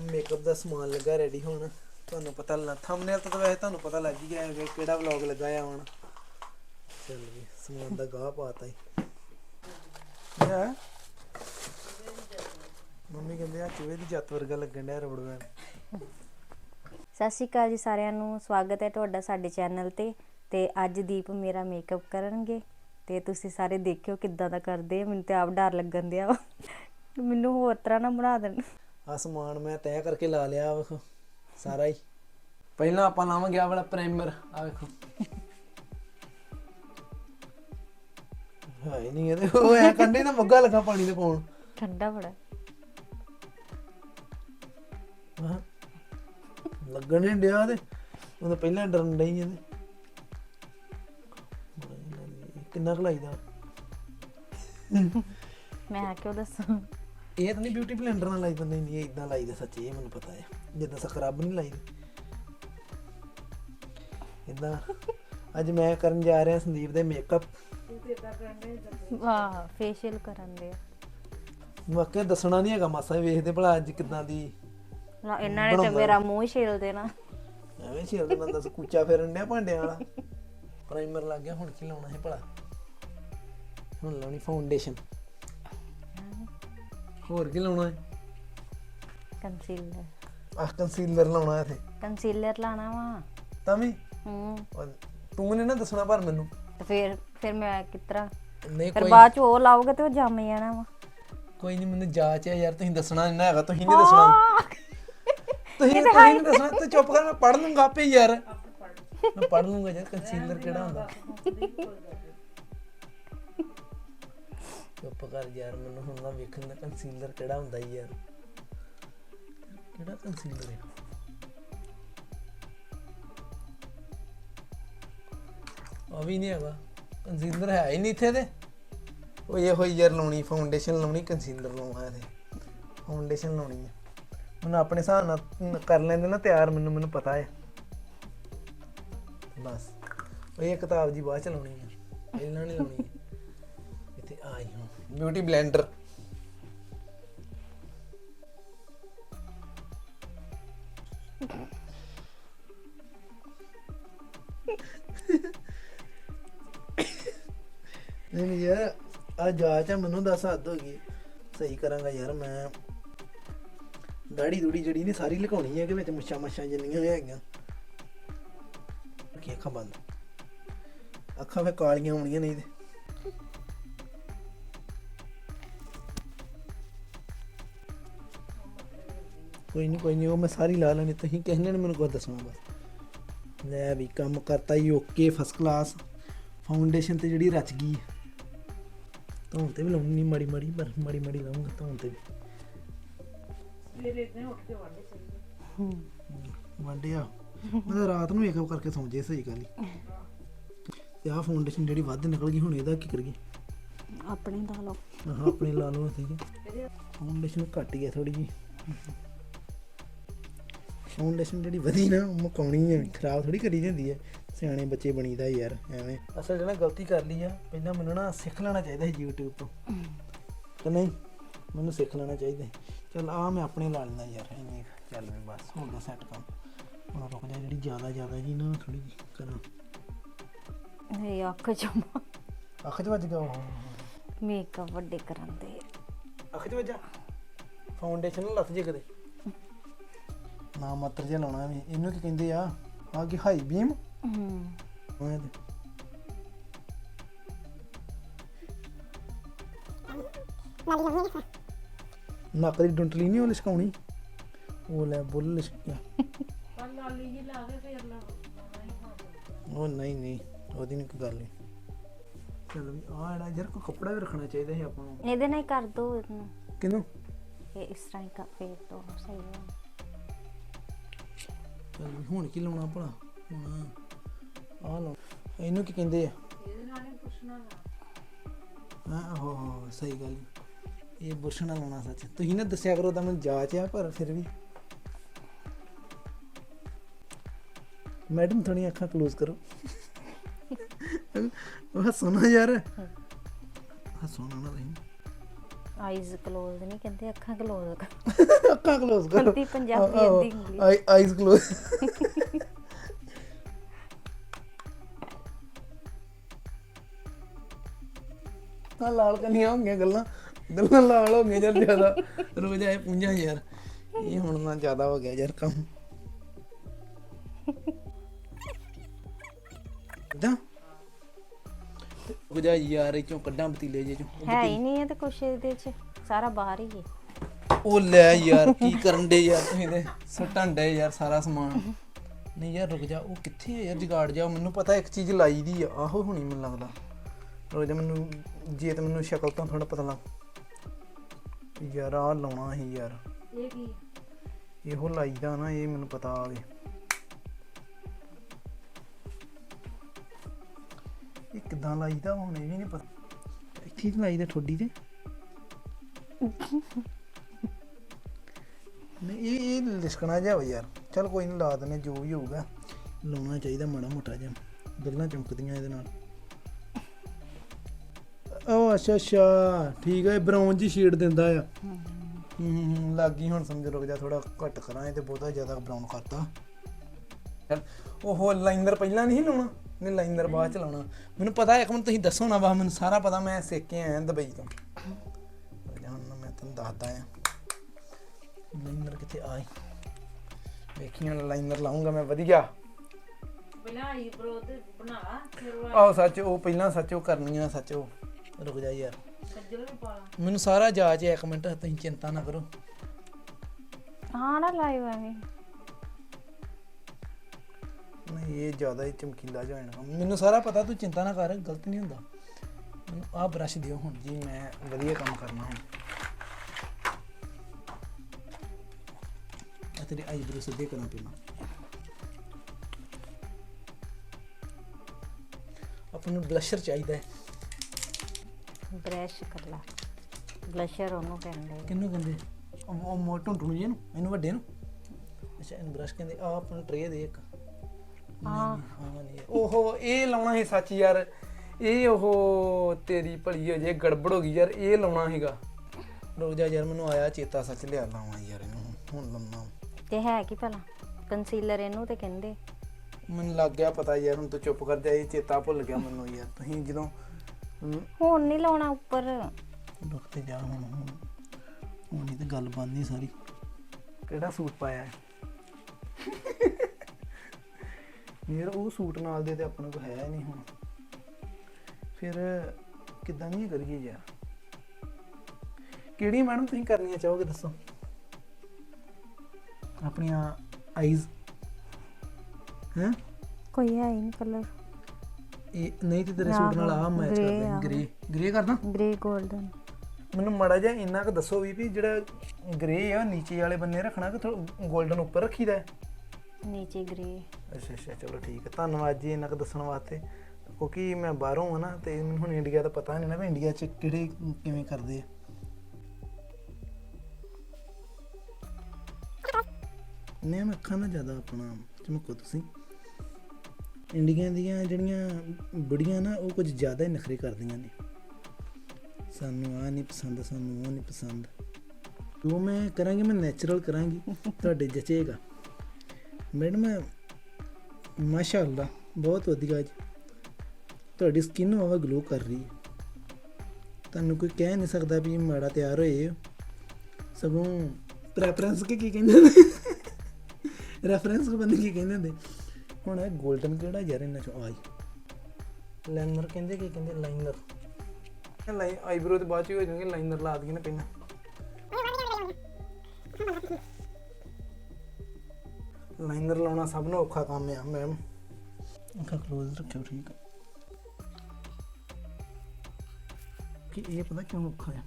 Makeup ਦਾ ਸਮਾਨ ਲੱਗਾ ready ਹੋਣ। ਤੁਹਾਨੂੰ ਪਤਾ ਲੱਗ ਥੰਬਨੇਲ ਤੋਂ ਤਾਂ ਵੈਸੇ ਤੁਹਾਨੂੰ ਪਤਾ ਲੱਗ ਹੀ ਗਿਆ ਕਿ ਕਿਹੜਾ ਵਲੌਗ ਲੱਗਾ ਆ ਹੁਣ। ਚੱਲ ਵੀ, ਸਮਾਨ ਦਾ ਗਾਹ ਪਾਤਾ ਹੀ ਹੈ? ਮੰਮੀ ਕਹਿੰਦੇ ਆ ਚੂਹੇ ਦੀ ਜੱਤ ਵਰਗਾ ਲੱਗਣ ਡਿਆ ਰਬੜ ਬੈਂਡ ਸਤਿ ਸ਼੍ਰੀ ਅਕਾਲ ਜੀ ਸਾਰਿਆਂ ਨੂੰ, ਸਵਾਗਤ ਹੈ ਤੁਹਾਡਾ ਸਾਡੇ ਚੈਨਲ ਤੇ। ਤੇ ਅੱਜ ਦੀਪ ਮੇਰਾ ਮੇਕਅਪ ਕਰਨਗੇ। ਤੇ ਤੁਸੀਂ ਸਾਰੇ ਦੇਖਿਓ ਕਿੱਦਾਂ ਦਾ ਕਰਦੇ ਆ, ਮੈਨੂੰ ਤੇ ਆਪ ਡਰ ਲੱਗਣ ਦਿਆ ਮੈਨੂੰ ਹੋਰ ਤਰ੍ਹਾਂ ਨਾ ਬਣਾ ਦੇਣ। ਆ ਸਮਾਨ ਮੈਂ ਤੈਅ ਕਰਕੇ ਲਾ ਲਿਆ ਵੇਖੋ ਸਾਰਾ ਹੀ। ਪਹਿਲਾਂ ਆਪਾਂ ਲਾਵਾਂਗੇ ਆ ਵਾਲਾ ਪ੍ਰਾਈਮਰ ਆ ਵੇਖੋ। ਹਾਏ ਨਹੀਂ ਇਹਦੇ। ਉਹ ਐ ਕੰਡੇ ਨਾ ਮੱਗਾ ਲੱਗਾ ਪਾਣੀ ਦੇ ਪਾਉਣ। ਠੰਡਾ ਬੜਾ। ਹਾਂ। ਲੱਗਣ ਨਹੀਂ ਡਿਆ ਤੇ ਉਹ ਤਾਂ ਪਹਿਲਾਂ ਡਰਨ ਡਈ ਇਹਦੇ। ਕਿੰਨਾ ਕੁ ਲਾਈਦਾ। ਮੈਂ ਕਿਉਂ ਦੱਸਾਂ। ਇਹ ਤਾਂ ਨਹੀਂ ਬਿਊਟੀ ਬਲੈਂਡਰ ਨਾਲ ਲਾਈ ਦਿੰਦੇ ਨਹੀਂ ਇਦਾਂ ਲਾਈਦਾ ਸੱਚੀ ਇਹ ਮੈਨੂੰ ਪਤਾ ਹੈ। ਜਿੱਦਾਂ ਸਕਰਬ ਨਹੀਂ ਲਾਈਦੀ ਇਦਾਂ ਅੱਜ ਮੈਂ ਕਰਨ ਜਾ ਰਿਹਾ ਸੰਦੀਪ ਦੇ ਮੇਕਅਪ ਵਾਹ ਫੇਸ਼ੀਅਲ ਕਰਨ ਦੇ। ਵਾਕਿਆ ਦੱਸਣਾ ਨਹੀਂ ਹੈਗਾ ਮਾਸਾ ਵੀ ਵੇਖਦੇ ਭਲਾ ਅੱਜ ਕਿਦਾਂ ਦੀ ਨਾ, ਇਹਨਾਂ ਨੇ ਤੇ ਮੇਰਾ ਮੂੰਹ ਹੀ ਛੇਲ ਦੇਣਾ। ਐਵੇਂ ਛੇਲ ਦੇ ਬੰਦਾ ਸਕੂਚਾ ਫੇਰਨ ਡਿਆ ਭਾਂਡਿਆਂ ਵਾਲਾ। ਪ੍ਰਾਈਮਰ ਲੱਗ ਗਿਆ ਹੁਣ ਕੀ ਲਾਉਣਾ ਹੈ ਭਲਾ? ਹੁਣ ਲਾਉਣੀ ਫਾਊਂਡੇਸ਼ਨ ਹੋਰ ਕੀ ਲਾਉਣਾ ਹੈ? ਕੰਸੀਲਰ ਆਹ ਕੰਸੀਲਰ ਲਾਉਣਾ ਹੈ ਤੇ ਕੰਸੀਲਰ ਲਾਣਾ ਵਾ। ਤਾਂ ਵੀ? ਹੂੰ। ਉਹ ਤੂੰ ਨੇ ਨਾ ਦੱਸਣਾ ਪਰ ਮੈਨੂੰ। ਤੇ ਫਿਰ ਫਿਰ ਮੈਂ ਕਿਤਰਾ? ਨਹੀਂ ਫਿਰ ਕੋਈ ਬਾਅਦ ਚ ਉਹ ਲਾਓਗੇ ਤੇ ਉਹ ਜੰਮ ਜਾਣਾ ਵਾ। ਕੋਈ ਨਹੀਂ ਮੈਨੂੰ ਜਾਚ ਹੈ ਯਾਰ ਤੁਸੀਂ ਦੱਸਣਾ ਨਹੀਂ ਹੈਗਾ ਤੁਸੀਂ ਨਹੀਂ ਦੱਸਣਾ। ਤੁਸੀਂ ਤੁਸੀਂ ਨਹੀਂ ਦੱਸਣਾ ਤੂੰ ਚੁੱਪ ਕਰ ਮੈਂ ਪੜ ਲੂੰਗਾ ਆਪੇ ਯਾਰ। ਮੈਂ ਪੜ ਲੂੰਗਾ ਯਾਰ ਕੰਸੀਲਰ ਕਿਹੜਾ ਹੁੰਦਾ? ਚੁੱਪ ਕਰ ਯਾਰ, ਮੈਨੂੰ ਹੁਣ ਨਾ ਵੇਖਣ ਦਾ ਕੰਸੀਲਰ ਕਿਹੜਾ ਹੁੰਦਾ ਯਾਰ। ਕਿਹੜਾ ਕੰਸੀਲਰ ਹੈ ਆ ਵੀ ਨਹੀਂ ਹੈਗਾ। ਕੰਸੀਲਰ ਹੈ ਹੀ ਨਹੀਂ ਇੱਥੇ ਤੇ। ਉਹ ਇਹ ਯਾਰ ਲਾਉਣੀ ਫਾਊਂਡੇਸ਼ਨ ਲਾਉਣੀ ਕੰਸੀਲਰ ਲਾਉਣਾ ਇਹਦੇ ਫਾਊਂਡੇਸ਼ਨ ਲਾਉਣੀ ਹੈ ਮੈਨੂੰ ਆਪਣੇ ਹਿਸਾਬ ਨਾਲ ਕਰ ਲੈਂਦੇ ਨਾ ਤਿਆਰ, ਮੈਨੂੰ ਮੈਨੂੰ ਪਤਾ ਹੈ ਬਸ। ਉਹ ਇਹ ਕਿਤਾਬ ਜੀ ਬਾਅਦ ਚ ਲਾਉਣੀ ਹੈ ਪਹਿਲਾਂ ਨਹੀਂ ਲਾਉਣੀ ਹੈ ਇੱਥੇ ਬਿਊਟੀ ਬਲੈਂਡਰ ਨਹੀਂ ਨਹੀਂ ਯਾਰ ਆ ਜਾਂਚ ਆ, ਮੈਨੂੰ ਦੱਸ ਹੱਦ ਹੋ ਗਈ। ਸਹੀ ਕਰਾਂਗਾ ਯਾਰ ਮੈਂ। ਦਾੜੀ ਦੂੜੀ ਜਿਹੜੀ ਨੇ ਸਾਰੀ ਲੁਕਾਉਣੀ ਹੈ ਕਿ ਵਿੱਚ ਮੁੱਛਾਂ ਮੱਛਾਂ ਜਿੰਨੀਆਂ ਹੈਗੀਆਂ। ਕੀ ਅੱਖਾਂ ਬੰਦ। ਅੱਖਾਂ ਫੇ ਕਾਲੀਆਂ ਹੋਣੀਆਂ ਨਹੀਂ ਤੇ। ਕੋਈ ਨਹੀਂ ਕੋਈ ਨਹੀਂ ਉਹ ਮੈਂ ਸਾਰੀ ਲਾ ਲੈਣੀ ਤੁਸੀਂ ਕਿਸੇ ਨੇ ਮੈਨੂੰ ਕੁਝ ਦੱਸਣਾ ਬਸ। ਲੈ ਵੀ ਕੰਮ ਕਰਤਾ ਹੀ ਓਕੇ ਫਸਟ ਕਲਾਸ ਫਾਊਂਡੇਸ਼ਨ ਤੇ ਜਿਹੜੀ ਰਚ ਗਈ। ਧੌਣ ਤੇ ਵੀ ਲਾਉਣੀ ਨਹੀਂ ਮਾੜੀ ਮਾੜੀ ਪਰ ਮਾੜੀ ਮਾੜੀ ਲਾਉਂਗਾ ਧੌਣ ਤੇ ਵੀ। ਵਾਂਡਿਆ ਮੈਂ ਤਾਂ ਰਾਤ ਨੂੰ ਮੇਕਅਪ ਕਰਕੇ ਸੌਂ ਜੇ ਸਹੀ ਗੱਲ ਹੀ ਤੇ ਆਹ ਫਾਊਂਡੇਸ਼ਨ ਜਿਹੜੀ ਵੱਧ ਨਿਕਲ ਗਈ ਹੁਣ ਇਹਦਾ ਕੀ ਕਰੀਏ? ਆਪਣੇ ਦਾ ਲਓ। ਆਪਣੇ ਲਾ ਲਓ ਠੀਕ ਹੈ। ਫਾਊਂਡੇਸ਼ਨ ਘੱਟ ਹੀ ਹੈ ਥੋੜੀ ਜੀ ਫਾਊਂਡੇਸ਼ਨ ਜਿਹੜੀ ਵਧੀ ਨਾ ਉਹ ਮੁਕਾਉਣੀ ਹੈ ਖਰਾਬ ਥੋੜੀ ਕਰੀ ਜਾਂਦੀ ਹੈ ਸਿਆਣੇ ਬੱਚੇ ਬਣੀਦਾ ਯਾਰ ਐਵੇਂ। ਅਸਲ ਜਿਹੜਾ ਗਲਤੀ ਕਰ ਲਈ ਆ ਪਹਿਲਾਂ ਮੈਨੂੰ ਨਾ ਸਿੱਖ ਲੈਣਾ ਚਾਹੀਦਾ ਸੀ YouTube ਤੋਂ। ਕਿ ਨਹੀਂ? ਮੈਨੂੰ ਸਿੱਖ ਲੈਣਾ ਚਾਹੀਦਾ। ਚੱਲ ਆ ਮੈਂ ਆਪਣੇ ਲਾ ਲੈਂਦਾ ਯਾਰ ਐਵੇਂ ਚੱਲ ਵੀ ਬਸ ਹੋ ਗਿਆ ਸੈੱਟ ਕੰਮ। ਹੁਣ ਰੁਕ ਜਾ ਜਿਹੜੀ ਜ਼ਿਆਦਾ ਜ਼ਿਆਦਾ ਜੀ ਨਾ ਥੋੜੀ ਜੀ ਕਰਾਂ। ਮੇਰੀ ਅੱਖ ਜਮਾ ਅੱਖ 'ਚ ਵੱਜ ਗਿਆ ਉਹ। ਮੇਕਅਪ ਵੱਡੇ ਕਰਨ ਦੇ ਅੱਖ 'ਚ ਵੱਜਾ। ਫਾਊਂਡੇਸ਼ਨ ਨਾਲ ਲੱਥ ਜੇ ਕਦੇ ਨਾ ਮੱਤਰ ਜਿਹਾ ਲਾਉਣਾ ਵੀ। ਇਹਨੂੰ ਕੀ ਕਹਿੰਦੇ ਆ? ਆ ਕੀ ਹਾਈ ਬੀਮ ਹੂੰ। ਉਹ ਤੇ ਨੱਕ ਦੀ ਡੁੰਟਲੀ ਨਹੀਂ ਉਹ ਲਿਸ਼ਕਾਉਣੀ? ਉਹ ਲੈ ਬੁੱਲ ਲਿਸ਼ਕਿਆ। ਉਹ ਨਹੀਂ ਨਹੀਂ। ਉਹਦੀ ਨਹੀਂ ਕੋਈ ਗੱਲ ਨਹੀਂ ਚਲ ਵੀ ਆ ਜਿਹੜਾ ਯਾਰ ਕੋਈ ਕੱਪੜਾ ਵੀ ਰੱਖਣਾ ਚਾਹੀਦਾ ਸੀ ਆਪਾਂ ਨੂੰ। ਇਹਦੇ ਨਾਲ ਹੀ ਕਰ ਦੋ ਇਹਨੂੰ। ਕਿਨੂੰ ਇਹ ਇਸ ਤਰ੍ਹਾਂ ਹੀ ਕਰ ਫੇਰ ਦੋ ਸਹੀ ਹੈ ਚੱਲ ਵੀ ਹੁਣ ਕੀ ਲਾਉਣਾ ਭਲਾ? ਹੁਣ ਆ ਲਾਉਣਾ ਇਹਨੂੰ ਕੀ ਕਹਿੰਦੇ ਆ? ਹਾਂ ਹੋ? ਹੋ ਸਹੀ ਗੱਲ ਈ। ਇਹ ਬੁਰਸ਼ ਨਾਲ ਲਾਉਣਾ ਸੱਚ। ਤੁਸੀਂ ਨਾ ਦੱਸਿਆ ਕਰੋ ਤਾਂ ਮੈਨੂੰ ਜਾਚ ਆ ਪਰ ਫਿਰ ਵੀ। ਮੈਡਮ ਥੋੜੀ ਅੱਖਾਂ ਕਲੋਜ਼ ਕਰੋ। ਉਹ ਹੱਸੋ ਨਾ ਯਾਰ ਹੱਸੋ ਨਾ ਨਾ ਰਹੀ ਆਈਜ਼ ਕਲੋਜ਼ ਨਹੀਂ ਕਹਿੰਦੇ ਅੱਖਾਂ ਕਲੋਜ਼ ਅੱਖਾਂ ਕਲੋਜ਼ ਕਰੋ। Hindi, Punjabi, Hindi, English. Eye eyes close ਆ ਲਾਲ ਕੰਨੀਆਂ ਹੋ ਗਈਆਂ ਗੱਲਾਂ। ਗੱਲਾਂ ਲਾਲ ਹੋ ਗਈਆਂ ਯਾਰ ਜ਼ਿਆਦਾ। ਰੋਜ਼ ਆਏ ਪੁੰਜਾਂ ਯਾਰ। ਇਹ ਹੁਣ ਨਾ ਜ਼ਿਆਦਾ ਹੋ ਗਿਆ ਯਾਰ ਕੰਮ। ਗੁਜਾ ਯਾਰ ਇਹ ਚੋਂ ਕੱਢਾਂ ਪਤੀਲੇ ਜੇ ਚੋਂ। ਹੈ ਹੀ ਨਹੀਂ ਇਹ ਤੇ ਕੁਛ ਇਹਦੇ ਚ ਸਾਰਾ ਬਾਹਰ ਹੀ ਹੈ। ਉਹ ਲੈ ਯਾਰ ਕੀ ਕਰਨ ਦੇ ਯਾਰ ਤੁਸੀਂ ਤੇ ਸੱਟਾਂ ਡੇ ਯਾਰ ਸਾਰਾ ਸਮਾਨ। ਨਹੀਂ ਯਾਰ ਰੁਕ ਜਾ ਉਹ ਕਿੱਥੇ ਹੈ ਯਾਰ ਜਗਾੜ ਜਾ ਮੈਨੂੰ ਪਤਾ ਇੱਕ ਚੀਜ਼ ਲਾਈ ਦੀ ਆ ਆਹੋ ਹੁਣੀ ਮੈਨੂੰ ਲੱਗਦਾ। ਰੁਕ ਜਾ ਮੈਨੂੰ ਜੇ ਤੇ ਮੈਨੂੰ ਸ਼ਕਲ ਤੋਂ ਥੋੜਾ ਪਤਾ ਲੱਗ ਯਾਰ ਆ ਲਾਉਣਾ ਸੀ ਯਾਰ। ਇਹ ਕੀ ਇਹੋ ਲਾਈਦਾ ਨਾ ਇਹ ਮੈਨੂੰ ਪਤਾ ਆਵੇ ਇਹ ਕਿਦਾਂ ਲਾਈਦਾ ਹੁਣ ਇਹ ਵੀ ਨਹੀਂ ਪਤਾ। ਇੱਥੇ ਹੀ ਲਾਈਦਾ ਠੋਡੀ ਤੇ। ਨਹੀਂ ਇਹ ਇਹ ਲਿਸ਼ਕਣਾ ਜਿਹਾ ਯਾਰ। ਚਲ ਕੋਈ ਨਹੀਂ ਲਾ ਦਿੰਦੇ ਜੋ ਵੀ ਹੋਊਗਾ। ਲਾਉਣਾ ਚਾਹੀਦਾ ਮਾੜਾ ਮੋਟਾ ਜਿਹਾ। ਗੱਲਾਂ ਚਮਕਦੀਆਂ ਇਹਦੇ ਨਾਲ। ਉਹ ਅੱਛਾ ਅੱਛਾ। ਠੀਕ ਹੈ ਬਰਾਊਨ ਜੀ ਸ਼ੇਡ ਦਿੰਦਾ ਆ। ਹੂੰ ਹੂੰ, ਹੂੰ ਹੁਣ ਸਮਝ ਰੁਕ ਜਾ ਥੋੜਾ ਘੱਟ ਕਰਾਂ ਇਹ ਤੇ ਬਹੁਤਾ ਜ਼ਿਆਦਾ ਬਰਾਊਨ ਕਰਤਾ। ਉਹ ਲਾਈਨਰ ਪਹਿਲਾਂ ਨਹੀਂ ਸੀ ਲਾਉਣਾ? ਨਹੀਂ ਲਾਈਨਰ ਬਾਅਦ ਚ ਲਾਉਣਾ। ਮੈਨੂੰ ਪਤਾ ਇੱਕ ਮਿੰਟ ਤੁਸੀਂ ਦੱਸੋ ਨਾ ਵਾ ਮੈਨੂੰ ਸਾਰਾ ਪਤਾ ਮੈਂ ਸਿੱਖ ਕੇ ਆਇਆ ਦੁਬਈ ਤੋਂ। ਰੁਕ ਜਾ ਹੁਣ ਮੈਂ ਤੁਹਾਨੂੰ ਦੱਸਦਾ ਆ ਲਾਈਨਰ ਕਿੱਥੇ ਆਈ ਵੇਖੀ ਹੁਣ ਲਾਈਨਰ ਲਾਉਂਗਾ ਮੈਂ ਵਧੀਆ। ਆਈਬ੍ਰੋ ਤੇ ਬਣਾ ਫਿਰ ਆਹੋ ਸੱਚ ਉਹ ਪਹਿਲਾਂ ਸੱਚ ਉਹ ਕਰਨੀਆਂ ਸੱਚ ਉਹ ਰੁਕ ਜਾ ਯਾਰ। ਮੈਨੂੰ ਸਾਰਾ ਜਾਚ ਹੈ ਇੱਕ ਮਿੰਟ ਤੁਸੀਂ ਚਿੰਤਾ ਨਾ ਕਰੋ। ਹਾਂ ਨਾ ਲਾਈਵ ਐਵੇਂ ਨਹੀਂ ਇਹ ਜ਼ਿਆਦਾ ਹੀ ਚਮਕੀਲਾ ਜਿਹਾ ਹੋਣਾ ਮੈਨੂੰ ਸਾਰਾ ਪਤਾ ਤੂੰ ਚਿੰਤਾ ਨਾ ਕਰ ਗਲਤ ਨਹੀਂ ਹੁੰਦਾ। ਮੈਨੂੰ ਆਹ ਬ੍ਰਸ਼ ਦਿਓ ਹੁਣ। ਜੀ ਮੈਂ ਵਧੀਆ ਕੰਮ ਕਰਨਾ ਹੁਣ। ਆ ਤੇਰੀ ਆਈਬ੍ਰੋ ਸਿੱਧੇ ਕਰਾਂ ਪਹਿਲਾਂ। ਆਪਾਂ ਨੂੰ ਬਲਸ਼ਰ ਚਾਹੀਦਾ ਹੈ। ਬ੍ਰਸ਼ ਕਰ ਲਾ। ਬਲਸ਼ਰ ਉਹਨੂੰ ਕਹਿੰਦੇ ਕਿਹਨੂੰ ਕਹਿੰਦੇ? ਉਹ ਮੋਟੂ ਟੁਣ ਜੀ ਨੂੰ ਇਹਨੂੰ ਵੱਡੇ ਨੂੰ। ਅੱਛਾ ਇਹਨੂੰ ਬ੍ਰਸ਼ ਕਹਿੰਦੇ ਆ ਆਪਣਾ ਟਰੇ ਦੇ ਇੱਕ। ਹਾਂ। ਹਾਂ ਨਹੀਂ ਓਹੋ ਇਹ ਲਾਉਣਾ ਸੀ ਸੱਚ ਯਾਰ। ਇਹ ਉਹ ਤੇਰੀ ਭਲੀ ਹੋ ਜੇ ਗੜਬੜ ਹੋ ਗਈ ਯਾਰ ਇਹ ਲਾਉਣਾ ਸੀਗਾ। ਰੁਕ ਜਾ ਯਾਰ ਮੈਨੂੰ ਆਇਆ ਚੇਤਾ ਸੱਚ ਲਿਆ ਲਾਵਾਂ ਯਾਰ ਇਹਨੂੰ ਹੁਣ ਲੰਮਾ ਤੇ ਹੈ ਕੀ ਭਲਾ? ਕੰਸੀਲਰ ਇਹਨੂੰ ਤੇ ਕਹਿੰਦੇ। ਮੈਨੂੰ ਲੱਗ ਗਿਆ ਪਤਾ ਯਾਰ ਹੁਣ ਤੂੰ ਚੁੱਪ ਕਰ ਜਾ ਇਹ ਚੇਤਾ ਭੁੱਲ ਗਿਆ ਮੈਨੂੰ ਯਾਰ। ਤੁਸੀਂ ਜਦੋਂ ਹੁਣ ਨਹੀਂ ਲਾਉਣਾ ਉੱਪਰ। ਰੁਕ ਤੇ ਜਾ ਹੁਣ ਹੁਣ। ਇਹ ਤੇ ਗੱਲ ਬਣਨੀ ਸਾਰੀ। ਕਿਹੜਾ ਸੂਟ ਪਾਇਆ? ਹੈ ਯਾਰ ਉਹ ਸੂਟ ਨਾਲ ਦੇ ਤੇ ਆਪਣੇ ਕੋਲ ਹੈ ਨਹੀਂ ਹੁਣ। ਫਿਰ ਕਿੱਦਾਂ ਨਹੀਂ ਕਰੀਏ ਯਾਰ? ਕਿਹੜੀ ਮੈਡਮ ਤੁਸੀਂ ਕਰਨੀਆਂ ਚਾਹੋਗੇ ਦੱਸੋ? ਆਪਣੀਆਂ ਆਈਜ਼ ਹੈ? ਕੋਈ ਹੈ ਨਹੀਂ ਕਲਰ ਇਹ ਨਹੀਂ ਤੇ ਤੇਰੇ ਸੂਟ ਨਾਲ ਆ ਮੈਚ ਕਰਦਾ ਆ। ਗ੍ਰੇ ਗ੍ਰੇ ਕਰਦਾ? ਗ੍ਰੇ 골ਡਨ ਮੈਨੂੰ ਮਾੜਾ ਜਿਹਾ ਇੰਨਾ ਕੁ ਦੱਸੋ ਵੀ ਵੀ ਜਿਹੜਾ ਗ੍ਰੇ ਆ ਨੀਚੇ ਵਾਲੇ ਬੰਨੇ ਰੱਖਣਾ ਕਿ 골ਡਨ ਉੱਪਰ ਰੱਖੀਦਾ ਹੈ? ਨੀਚੇ ਗ੍ਰੇ। ਅੱਛਾ ਅੱਛਾ ਚਲੋ ਠੀਕ ਹੈ। ਧੰਨਵਾਦ ਜੀ ਇੰਨਾ ਕੁ ਦੱਸਣ ਵਾਸਤੇ। ਕਿਉਂਕਿ ਮੈਂ ਬਾਹਰੋਂ ਆ ਨਾ ਤੇ ਮੈਨੂੰ ਹੁਣ ਇੰਡੀਆ ਦਾ ਪਤਾ ਨਹੀਂ ਨਾ ਵੀ ਇੰਡੀਆ 'ਚ ਕਿਹੜੇ ਕਿਵੇਂ ਕਰਦੇ ਆ। ਨੇ ਮੈਂ ਅੱਖਾਂ ਜ਼ਿਆਦਾ ਆਪਣਾ ਚਮਕੋ ਤੁਸੀਂ। ਇੰਡੀਆ ਦੀਆਂ ਜਿਹੜੀਆਂ ਬੁੜੀਆਂ ਨਾ ਉਹ ਕੁਝ ਜ਼ਿਆਦਾ ਹੀ ਨਖਰੇ ਕਰਦੀਆਂ ਨੇ। ਸਾਨੂੰ ਆ ਨਹੀਂ ਪਸੰਦ ਸਾਨੂੰ ਉਹ ਨਹੀਂ ਪਸੰਦ। ਜੋ ਮੈਂ ਕਰਾਂਗੀ ਮੈਂ ਨੈਚੁਰਲ ਕਰਾਂਗੀ। ਤੁਹਾਡੇ ਜਚੇਗਾ। ਮੈਡਮ, ਮਾਸ਼ਾਅੱਲਾ, ਬਹੁਤ ਵਧੀਆ ਜੀ। ਤੁਹਾਡੀ ਸਕਿਨ ਵਾਵਾ ਗਲੋ ਕਰ ਰਹੀ ਹੈ। ਤੁਹਾਨੂੰ ਕੋਈ ਕਹਿ ਨਹੀਂ ਸਕਦਾ ਵੀ ਮਾੜਾ ਤਿਆਰ ਹੋਏ ਸਗੋਂ ਪ੍ਰੈਫਰੈਂਸ ਕੀ ਕੀ ਕਹਿੰਦੇ ਨੇ? ਰੈਫਰੈਂਸ ਕੋ ਬੰਦੇ ਕੀ ਕਹਿੰਦੇ ਹੁੰਦੇ। ਹੁਣ ਇਹ 골ਡਨ ਕਿਹੜਾ ਯਾਰ ਇਹਨਾਂ ਚੋਂ? ਆਈ ਲਾਈਨਰ ਕਹਿੰਦੇ ਕੀ ਕਹਿੰਦੇ? ਲਾਈਨਰ ਲਾਈ ਆਈਬ੍ਰੋ ਦੇ ਬਾਅਦ ਚ ਹੋ ਜਾਣਗੇ ਲਾਈਨਰ ਲਾ ਦਈਏ ਨਾ ਪਹਿਲਾਂ। ਲਾਈਨਰ ਲਾਉਣਾ ਸਭ ਨੂੰ ਔਖਾ ਕੰਮ ਆ ਮੈਮ ਅੱਖਾਂ ਕਲੋਜ਼ ਰੱਖਿਓ ਠੀਕ ਕਿ ਇਹ ਪਤਾ ਕਿਉਂ ਔਖਾ ਆ?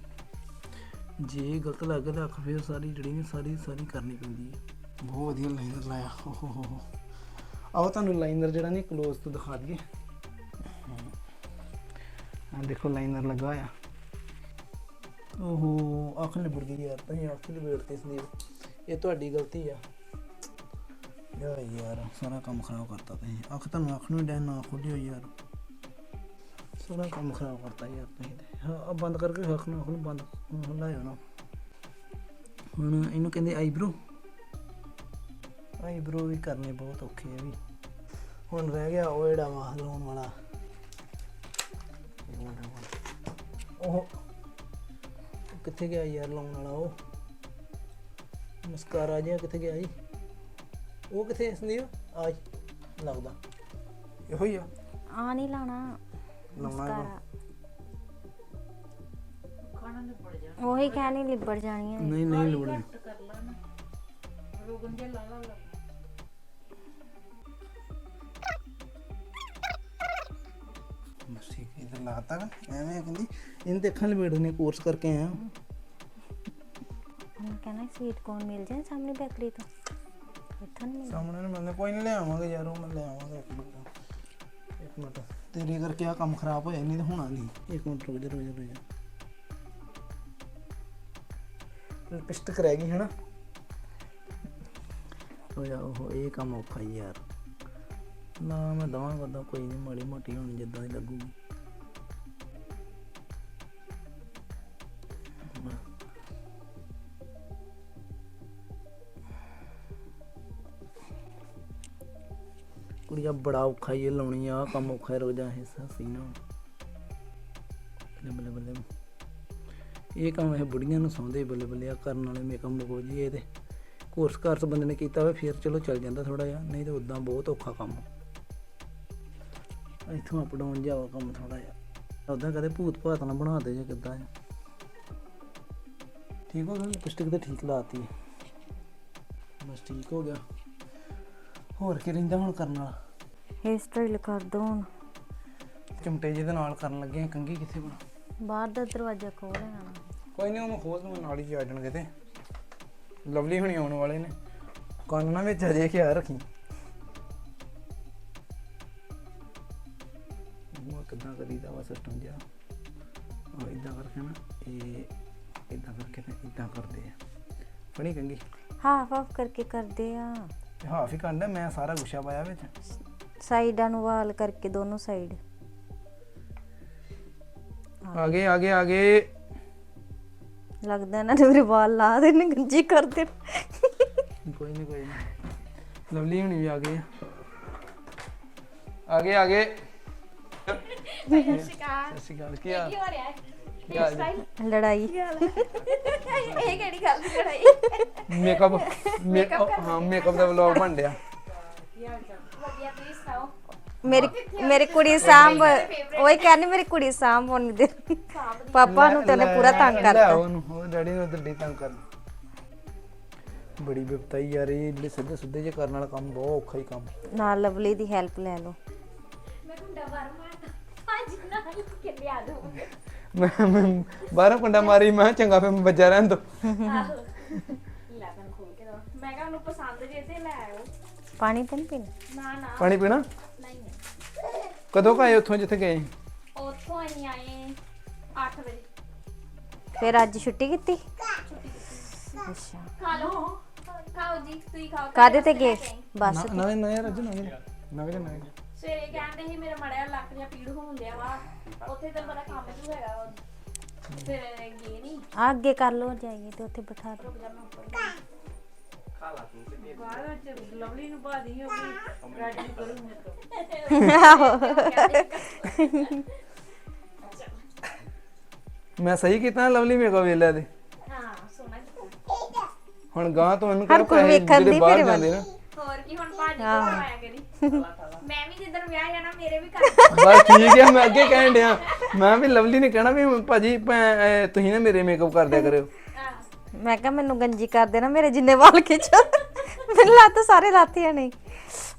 ਜੇ ਗਲਤ ਲੱਗ ਗਿਆ ਤਾਂ ਅੱਖ ਫੇਰ ਸਾਰੀ ਜਿਹੜੀ ਨੇ ਸਾਰੀ ਸਾਰੀ ਕਰਨੀ ਪੈਂਦੀ ਹੈ ਬਹੁਤ ਵਧੀਆ ਲਾਈਨਰ ਲਾਇਆ ਹੋ ਹੋ ਹੋ ਆਓ ਤੁਹਾਨੂੰ ਲਾਈਨਰ ਜਿਹੜਾ ਨੇ ਕਲੋਜ਼ ਤੋਂ ਦਿਖਾ ਦਈਏ। ਆ ਦੇਖੋ ਲਾਈਨਰ ਲੱਗਾ ਆ ਓਹੋ ਅੱਖ ਲਿਬੜ ਗਈ ਯਾਰ ਤੁਸੀਂ ਅੱਖ ਲਿਬੜਤੀ ਸੰਦੀਪ ਇਹ ਤੁਹਾਡੀ ਗਲਤੀ ਆ। ਯਾਰ ਯਾਰ, ਸਾਰਾ ਕੰਮ ਖਰਾਬ ਕਰਤਾ ਤੁਸੀਂ। ਅੱਖ ਤੁਹਾਨੂੰ ਅੱਖ ਨੂੰ ਡੈਨ ਨਾ ਖੋਲਿਓ ਯਾਰ। ਪੂਰਾ ਕੰਮ ਖਰਾਬ ਕਰਤਾ ਯਾਰ ਤੁਸੀਂ ਹਾਂ, ਆਹ ਬੰਦ ਕਰਕੇ ਰੱਖਣਾ ਹੁਣ ਬੰਦ ਹੁਣ ਲੈ ਹੁਣ ਇਹਨੂੰ ਕਹਿੰਦੇ ਆਈਬ੍ਰੋ ਆਈਬ੍ਰੋ ਵੀ ਕਰਨੇ ਬਹੁਤ ਔਖੇ ਆ ਵੀ। ਹੁਣ ਰਹਿ ਗਿਆ ਉਹ ਜਿਹੜਾ ਵਾ ਲਾਉਣ ਵਾਲਾ। ਉਹ ਉਹ ਕਿੱਥੇ ਗਿਆ ਯਾਰ ਲਾਉਣ ਵਾਲਾ ਉਹ? ਮਸਕਾਰਾ ਜਿਹਾ ਕਿੱਥੇ ਗਿਆ ਜੀ? ਉਹ ਕਿੱਥੇ ਸੰਦੀਪ ਆ? ਲੱਗਦਾ। ਇਹੋ ਹੀ ਆ। ਆ ਨਹੀਂ ਲਾਣਾ। ਲਾਉਣਾ ਹੈਗਾ। ਮਸਕਾਰਾ ਉਹੀ ਕਹਿਣੀ ਲਿਬੜ ਜਾਣੀ ਹੈ ਨਹੀਂ ਨਹੀਂ ਲੋੜ ਨਹੀਂ ਬਸ ਠੀਕ ਇਧਰ ਲਾਤਾ ਗਾ। ਐਵੇਂ ਕਹਿੰਦੀ ਇਹਨੂੰ ਦੇਖਣ ਲਵੇੜ ਨੇ ਕੋਰਸ ਕਰਕੇ ਆਇਆ। ਮੈਂ ਕਹਿਣਾ ਸਵੀਟ ਕੋਰਨ ਮਿਲ ਜਾਏ ਸਾਹਮਣੇ ਬੇਕਰੀ ਤੋਂ। ਇੱਥੋਂ ਨਹੀਂ ਸਾਹਮਣੇ ਨੂੰ ਮਿਲਨੇ ਕੋਈ ਨਹੀਂ ਲੈ ਆਵਾਂਗੇ ਯਾਰ, ਉਹ ਮੈਂ ਲੈ ਆਵਾਂਗਾ ਇੱਕ ਮਿੰਟ। ਇੱਕ ਮਿੰਟ। ਤੇਰੇ ਕਰਕੇ ਆ ਕੰਮ ਖਰਾਬ ਹੋਇਆ, ਨਹੀਂ ਤਾਂ ਹੋਣਾ ਨਹੀਂ ਇੱਕ ਮਿੰਟ ਰੁਕ ਜਾ ਰੁਕ ਜਾ ਰੁਕ ਜਾ। ਲਿਪਸਟਿਕ ਰਹਿ ਗਈ, ਹਨਾ? ਹੋ ਜਾ ਉਹ ਇਹ ਕੰਮ ਔਖਾ ਹੀ ਯਾਰ। ਨਾ ਮੈਂ ਦਵਾਂਗਾ ਤਾਂ ਕੋਈ ਨਹੀਂ ਮਾੜੀ ਮੋਟੀ ਹੁਣ ਜਿੱਦਾਂ ਦੀ ਲੱਗੂਗੀ। ਕੁੜੀਆਂ ਬੜਾ ਔਖਾ ਹੀ ਇਹ ਲਾਉਣੀ ਆ ਆਹ ਕੰਮ ਔਖਾ ਰੋਜ਼ਾ ਹਿੱਸਾ ਸੀ ਨਾ ਬੱਲੇ ਬੱਲੇ ਬੱਲੇ। ਇਹ ਕੰਮ ਇਹ ਬੁੜੀਆਂ ਨੂੰ ਸੌਂਦੇ ਬੱਲੇ ਬੱਲੇ ਆ ਕਰਨ ਵਾਲੇ ਮੇਕਅਪ ਮਗੋ ਜੀ, ਇਹ ਕੋਰਸ ਕਾਰਸ ਬੰਦੇ ਨੇ ਕੀਤਾ ਹੋਵੇ ਫਿਰ ਚਲੋ ਚੱਲ ਜਾਂਦਾ ਥੋੜਾ ਜਿਹਾ, ਨਹੀਂ ਤੇ ਉਦਾਂ ਬਹੁਤ ਔਖਾ ਕੰਮ। ਆ। ਇੱਥੋਂ ਅਪ ਡਾਊਨ ਜਾਵਾ ਕੰਮ ਥੋੜਾ ਜਿਹਾ। ਉਦਾਂ ਕਦੇ ਭੂਤ ਭਾਤ ਨਾ ਬਣਾ ਦੇ ਜੇ ਕਿੱਦਾਂ ਆ। ਠੀਕ ਹੋ ਗਿਆ ਲਿਪਸਟਿਕ ਤੇ ਠੀਕ ਲਾਤੀ ਬਸ ਠੀਕ ਹੋ ਗਿਆ। ਹੋਰ ਕੀ ਰਹਿੰਦਾ ਹੁਣ ਕਰਨ ਵਾਲਾ? ਹੇਅਰ ਸਟਾਈਲ ਕਰ ਦੋ ਹੁਣ। ਚਮਟੇ ਜਿਹਦੇ ਨਾਲ ਕਰਨ ਲੱਗੇ ਆ ਕੰਗੀ ਕਿੱਥੇ ਬਣਾ? ਬਾਹਰ ਦਾ ਦਰਵਾਜ਼ਾ ਖੋਲ ਲੈਣਾ ਕੋਈ ਨਹੀਂ ਉਹਨੂੰ ਖੋਲ ਦੂੰ ਨਾਲ ਹੀ ਆ ਜਾਣਗੇ ਤੇ। ਲਵਲੀ ਹੁਣੀ ਆਉਣ ਵਾਲੇ ਨੇ। ਕੰਨ ਨਾ ਵਿੱਚ ਅਜੇ ਖਿਆਲ ਰੱਖੀ। ਉਹ ਕਿੱਦਾਂ ਕਰੀਦਾ ਵਾ ਸਿਸਟਮ ਜਿਹਾ। ਉਹ ਇਦਾਂ ਕਰਕੇ ਨਾ ਇਹ ਇਦਾਂ ਕਰਕੇ ਤੇ ਇਦਾਂ ਕਰਦੇ ਆ। ਫਣੀ ਕੰਗੀ ਹਾਫ ਹਾਫ ਕਰਕੇ ਕਰਦੇ ਆ। ਹਾਫ ਹੀ ਕਰਨਾ ਮੈਂ ਸਾਰਾ ਗੁੱਸਾ ਪਾਇਆ ਵਿੱਚ। ਸਾਈਡਾਂ ਨੂੰ ਵਾਲ ਕਰਕੇ ਦੋਨੋਂ ਸਾਈਡ। ਆਗੇ ਆਗੇ ਆਗੇ ਲੱਗਦਾ ਨੇ ਮੇਰੇ ਵਾਲ ਲਾ ਦੇਣੇ ਗੰਜੀ ਕਰ ਦੇ ਕੋਈ ਨਹੀਂ ਕੋਈ ਨਹੀਂ ਲਵਲੀ ਹੁਣੀ ਵੀ ਆ ਗਏ ਆ। ਗਏ ਆ ਗਏ। ਸਤਿ ਸ਼੍ਰੀ ਅਕਾਲ। ਕੀ ਹਾਲ? ਕੀ ਹਾਲ ਜੀ? ਲੜਾਈ। ਇਹ ਕਿਹੜੀ ਗੱਲ ਦੀ ਲੜਾਈ? ਮੇਕਅਪ ਮੇਕਅਪ ਹਾਂ ਮੇਕਅਪ ਦਾ ਵਲੌਗ ਬਣ ਰਿਹਾ। ਵਧੀਆ ਤੁਸੀਂ ਸੁਣਾਓ ਮੇਰੀ ਮੇਰੀ ਕੁੜੀ ਸਾਂਭ ਉਹੀ ਕਹਿੰਦੀ ਮੇਰੀ ਕੁੜੀ ਸਾਂਭ ਹੁਣ ਦੇ ਪਾਪਾ ਨੂੰ ਤੇ ਉਹਨੇ ਪੂਰਾ ਤੰਗ ਲੈ ਕਰਤਾ। ਉਹਨੂੰ ਉਹ ਡੈਡੀ ਨੂੰ ਦਿੱਲੀ ਤੰਗ ਕਰ ਬੜੀ ਬਿਪਤਾਈ ਯਾਰ ਇਹ ਜਿਹੜੇ ਸਿੱਧੇ ਸਿੱਧੇ ਜੇ ਕਰਨ ਵਾਲਾ ਕੰਮ ਬਹੁਤ ਔਖਾ ਹੀ ਕੰਮ। ਨਾਲ ਲਵਲੀ ਦੀ ਹੈਲਪ ਲੈ ਲਓ ਮੈਂ ਕੁੰਡਾ ਬਾਰ ਮਾਰਨਾ ਅੱਜ ਨਾਲ ਕਿ ਲਿਆ ਦੋ। ਮੈਂ ਮੈਂ ਬਾਹਰੋਂ ਕੁੰਡਾ ਮਾਰੀ ਮੈਂ ਕਿਹਾ ਚੰਗਾ ਫੇ ਬੱਜਾ ਰਹਿਣ ਦੋ। ਆਹੋ। ਲੈ ਤਨ ਖੋਲ ਕੇ ਦੋ। ਮੈਂ ਕਿਹਾ ਉਹਨੂੰ ਪਸੰਦ ਜੇ ਤੇ ਲੈ ਆਓ ਪਾਣੀ ਤਾਂ ਨਹੀਂ ਪੀਣਾ? ਨਾ ਨਾ। ਪਾਣੀ ਪੀਣਾ? ਕਦੋਂ ਕਾਏ ਉੱਥੋਂ ਜਿੱਥੇ ਗਏ? ਉੱਥੋਂ ਅਸੀਂ ਆਏ 8 ਵਜੇ। ਫਿਰ ਅੱਜ ਛੁੱਟੀ ਕੀਤੀ? ਅੱਛਾ। ਖਾ ਲਓ। ਖਾਓ ਜੀ ਤੁਸੀਂ ਖਾਓ। ਕਾਦੇ ਤੇ ਗਏ? ਬੱਸ ਨਾ ਨਾ ਨਾ ਯਾਰ ਅੱਜ ਨਾ ਨਾ। ਨਾ ਨਾ ਸਵੇਰੇ ਕਹਿੰਦੇ ਸੀ ਮੇਰਾ ਮੜਿਆ ਲੱਕ ਜਾਂ ਪੀੜ ਹੋਣ ਡਿਆ ਵਾ। ਉੱਥੇ ਤਾਂ ਬੜਾ ਕੰਮ ਜੂ ਹੈਗਾ ਵਾ। ਫਿਰ ਗਏ ਨਹੀਂ ਆ ਅੱਗੇ ਕਰ ਲਓ ਜਾਈਏ ਤੇ ਉੱਥੇ ਬਿਠਾ ਮੈਂ ਉੱਪਰ ਗਈ ਮੈਂ ਸਹੀ ਕੀਤਾ ਲਵਲੀ ਮੇਕਅਪ ਵੇਲਿਆ ਦੇ? ਹਾਂ ਸੋਨਾ ਹੁਣ ਗਾਂ ਤੋਂ ਇਹਨੂੰ ਹਰ ਕੋਈ ਵੇਖਣ ਦੀ ਨਾ। ਹੋਰ ਕੀ ਹੁਣ ਭਾਜੀ ਕੋਲ ਆਇਆ ਕਰੀ ਮੈਂ ਵੀ ਜਿੱਦਣ ਵਿਆਹ ਜਾਣਾ ਮੇਰੇ ਵੀ ਕਰ ਬਸ ਠੀਕ ਹੈ ਮੈਂ ਅੱਗੇ ਕਹਿਣ ਡਿਆ। ਮੈਂ ਵੀ ਲਵਲੀ ਨੇ ਕਹਿਣਾ ਵੀ ਭਾਜੀ ਭੈ- ਅਹ ਤੁਸੀਂ ਨਾ ਮੇਰੇ ਮੇਕਅਪ ਕਰ ਦਿਆ ਕਰਿਓ। ਮੈਂ ਕਿਹਾ ਮੈਨੂੰ ਗੰਜੀ ਕਰ ਦੇਣਾ ਮੇਰੇ ਜਿੰਨੇ ਵਾਲ ਖਿੱਚ। ਮੇਰੇ ਲੱਤ ਸਾਰੇ ਲਾਤੀਆਂ ਨੇ।